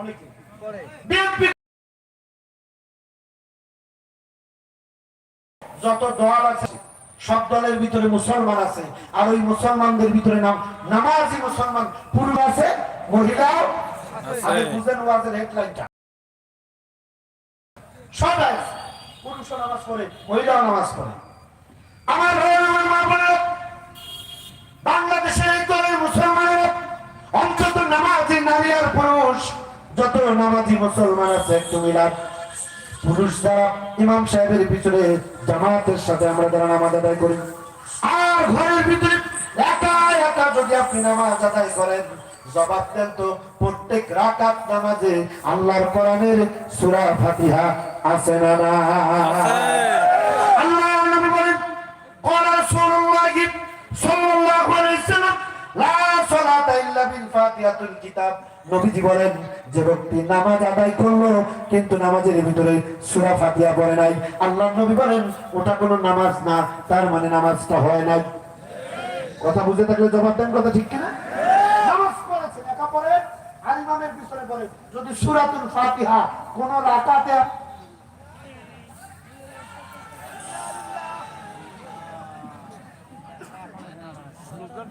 অনেকে। যত দল আছে সব দলের ভিতরে মুসলমান আছে আর ওই মুসলমানদের ভিতরে নাম নামাজি মুসলমান। পুরুষ আছে মহিলাও আগে বুঝেন ওয়াজের হেডলাইনটা সবাই পুরুষও নামাজ পড়ে মহিলাও নামাজ পড়ে। আমার ভাই আমার মা বোনেরা, যত নামাজি মুসলমান আছে, একটু মিলাদ পুরুষ ইমাম সাহেবের পিছনে জামাতের সাথে আমরা যারা নামাজ আদায় করি, আর ঘরের ভিতরে একা একা যদি আপনি নামাজ আদায় করেন, জবাব দেন তো প্রত্যেক রাকাত নামাজে আল্লাহর কোরআনের সূরা ফাতিহা আছে না না সালাতা ইল্লা বিল ফাতিহাতুল কিতাব। নবীজি বলেন, যে ব্যক্তি নামাজ আদায় করল, কিন্তু নামাজের ভিতরে সূরা ফাতিহা পড়ে নাই। আল্লাহ নবী বলেন, ওটা কোনো নামাজ না, তার মানে নামাজটা হয় নাই। কথা বুঝে থাকলে জবাব দেন, কথা ঠিক কিনা? নামাজ পড়েছে একা পড়ে, আর ইমামের পিছনে পড়ে। যদি সূরাতুল ফাতিহা কোন রাকাতে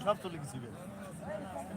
সব চলে গেছি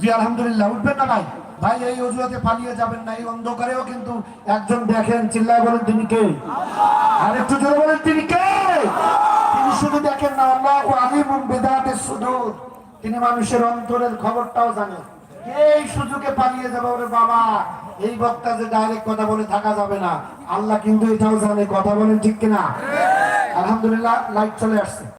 জি, আলহামদুলিল্লাহ, উঠবেন না ভাই। ভাই, এই অজুহাতে পালিয়ে যাবেন না, এই অন্ধকারেও কিন্তু একজন দেখেন, চিল্লায় বলেন, তিনি কে? আর একটু জোরে বলেন, তিনি কে? তিনি শুধু দেখেন না, আল্লাহ আলিমুম বিদাতের সুদূর। তিনি মানুষের অন্তরের খবরটাও জানেন এই সুযোগে পালিয়ে যাবে, ওরে বাবা, এই বক্তা যে ডাইরেক্ট কথা বলে থাকা যাবে না। আল্লাহ কিন্তু এটাও জানে, কথা বলেন ঠিক কিনা? আলহামদুলিল্লাহ লাইট চলে আসছে।